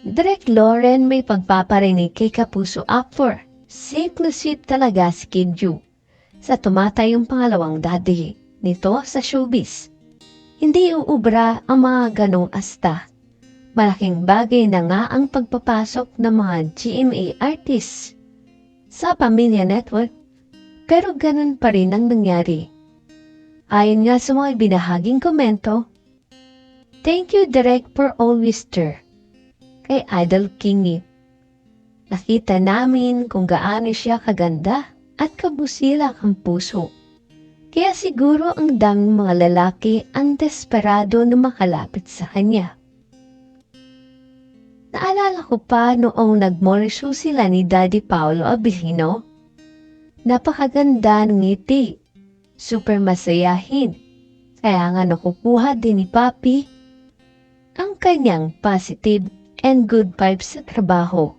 Direk Lauren may pagpaparinig kay Kapuso Actor. Safe talaga si Kim Ju sa tumatayong pangalawang daddy nito sa showbiz. Hindi uubra ang mga ganong asta. Malaking bagay na nga ang pagpapasok ng mga GMA artists sa Pamilya Network pero ganun pa rin ang nangyari. Ayon nga sa mga binahaging komento, Thank you Direk for always stir kay Idol Kingi. Nakita namin kung gaano siya kaganda at kabusila ang puso. Kaya siguro ang daming mga lalaki ang desperado na makalapit sa kanya. Naalala ko pa noong nag-mall show sila ni Daddy Paolo Abilino. Napakaganda ng ngiti. Super masayahin. Kaya nga nakukuha din ni Papi ang kanyang positive and good vibes sa trabaho.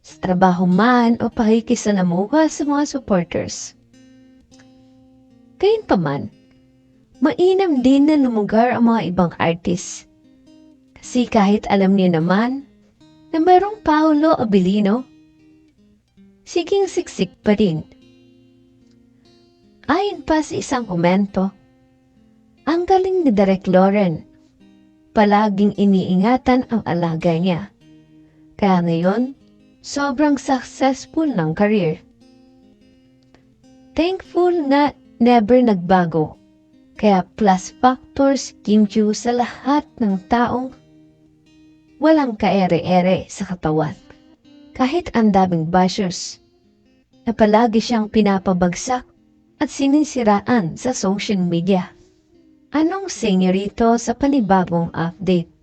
Sa trabaho man o pakikisalamuha sa mga supporters. Gayunpaman, mainam din na lumugar ang mga ibang artist. Kasi kahit alam niyo naman na mayroong Paolo Abilino, siging siksik pa rin. Ayon pa sa isang komento, ang galing ni Derek Lauren palaging iniingatan ang alaga niya. Kaya ngayon, sobrang successful ng career. Thankful na never nagbago. Kaya plus factors Kim Chu sa lahat ng taong walang kaere-ere sa katawan. Kahit ang daming bashers, na palagi siyang pinapabagsak at sinisiraan sa social media. Anong senyorito sa panibagong update?